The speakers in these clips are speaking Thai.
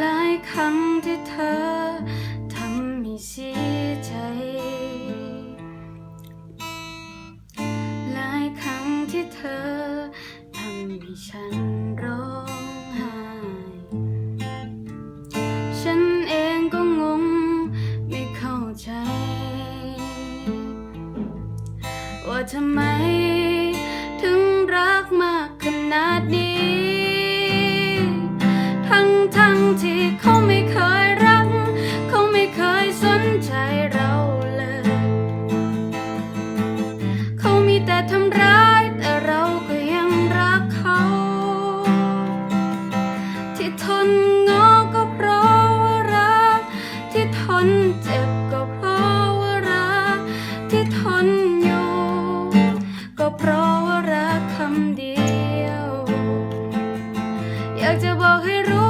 หลายครั้งที่เธอทำให้เสียใจ หลายครั้งที่เธอทำให้ฉันร้องไห้ ฉันเองก็งงไม่เข้าใจ ว่าทำไมถึงรักมากขนาดนี้ ที่ทนงอก็เพราะว่ารัก ที่ทนเจ็บก็เพราะว่ารัก ที่ทนอยู่ ก็เพราะว่ารักคำเดียว อยากจะบอกให้รู้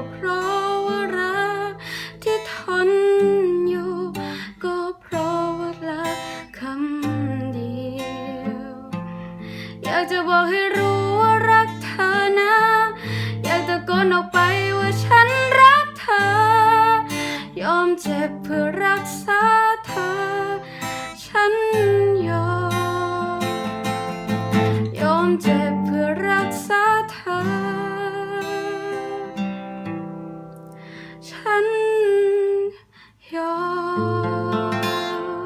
ก็เพราะว่ารักที่ทนอยู่ ก็เพราะว่ารักคำเดียว อยากจะบอกให้รู้ว่ารักเธอนะ อยากจะกนออกไปว่าฉันรักเธอ ยอมเจ็บเพื่อรักษาเธอ ฉันยอม ยอมเจ็บ